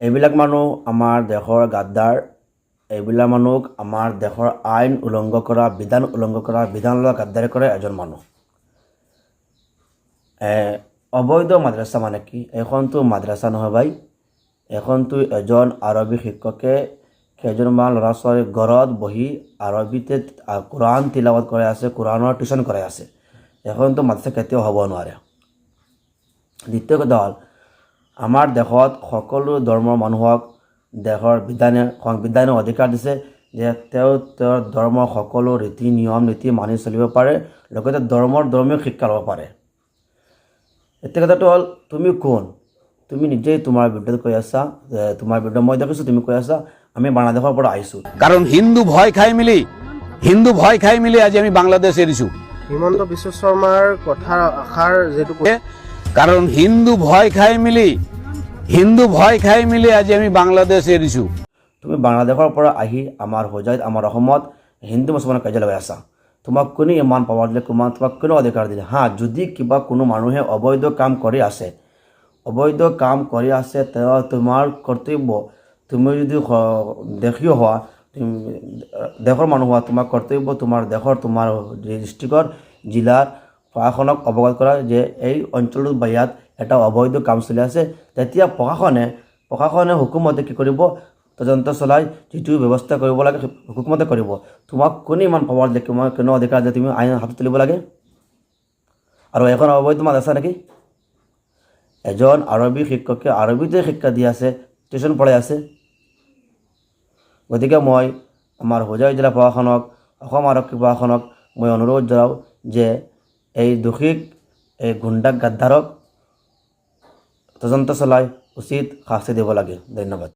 এইবিলাক মানুহ আমাৰ দেশৰ গাদ্দাৰ, এইবিলাক মানুহ আমাৰ দেশৰ আইন উলংঘ কৰা, বিধান উলংঘ কৰা, বিধান লোৱা গাদ্দাৰি কৰে এজন মানুহ। অবৈধ মাদ্ৰাছা মানে কি? এইখনতো মাদ্ৰাছা নহয় ভাই। এইখনতো এজন আৰবী শিক্ষকে কেইজনমান ল'ৰা ছোৱালীৰ ঘৰত বহি আৰবীতে কোৰাণ তিলাৱত কৰাই আছে কোৰাণৰ টিউশ্যন কৰাই আছে। এইখনতো মাদ্ৰাছা কেতিয়াও হ'ব নোৱাৰে। দ্বিতীয় কথা হ'ল আমাৰ দেশত সকলো ধৰ্মৰ মানুহক দেশৰ বিধানে সংবিধানে অধিকাৰ দিছে যে তেওঁ তেওঁৰ ধৰ্মৰ সকলো ৰীতি নিয়ম নীতি মানি চলিব পাৰে লগতে ধৰ্মৰ ধৰ্মীয় শিক্ষা ল'ব পাৰে। এতিয়া কথাটো হ'ল তুমি কোন? তুমি নিজেই তোমাৰ বিৰুদ্ধে কৈ আছা যে তোমাৰ বিৰুদ্ধে মই দেখিছোঁ তুমি কৈ আছা আমি বাংলাদেশৰ পৰা আহিছোঁ। কারণ হিন্দু ভয় খাই মিলি হিন্দু ভয় খাই মিলি আজি আমি বাংলাদেশ এৰিছো। হিমন্ত বিশ্ব শৰ্মাৰ কথাৰ আশাৰ যিটো কারণ হিন্দু ভয় খাই মিলি হিন্দু ভয় খাই মিলি আজি আমি বাংলাদেশ এৰিছো তুমি বাংলাদেশৰ পৰা আহি আমাৰ হোজাইত আমাৰ অসমত হিন্দু মুছলমানৰ কাজিয়া লগাই আছা তোমাক কোনে ইমান পাৱাৰ দিলে তোমাক তোমাক কোনে অধিকাৰ দিলে। হা যদি কিবা কোনো মানুহে অবৈধ কাম কৰি আছে, অবৈধ কাম কৰি আছে তেওঁ তোমাৰ কৰ্তব্য। তুমি যদি দেশীয় হোৱা দেশৰ মানুহ হোৱা তোমাৰ কৰ্তব্য তোমাৰ দেশৰ, তোমাৰ ডিষ্ট্ৰিক্টৰ, জিলাৰ প্ৰশাসনক অৱগত কৰা যে এই অঞ্চলটোত বা ইয়াত এটা অবৈধ কাম চলি আছে। তেতিয়া প্ৰশাসনে প্ৰশাসনে হুকুমতে কি কৰিব? তদন্ত চলাই যিটো ব্যৱস্থা কৰিব লাগে হুকুমতে কৰিব। তোমাক কোনে ইমান পাৱাৰ দিয়ে তোমাৰ কোনো অধিকাৰ যে তুমি আইন হাতত তুলিব লাগে? আৰু এখন অবৈধ মাদ্ৰাছা নেকি? এজন আৰবী শিক্ষকে আৰবীতে শিক্ষা দি আছে, টিউশ্যন পঢ়াই আছে। গতিকে মই আমাৰ হোজাই জিলা প্ৰশাসনক, অসম আৰক্ষী প্ৰশাসনক মই অনুৰোধ জনাওঁ যে এই দোষীক, এই গুণ্ডাক গাদ্দাৰক তদন্ত চলাই উচিত শাস্তি দিব লাগে ধন্যবাদ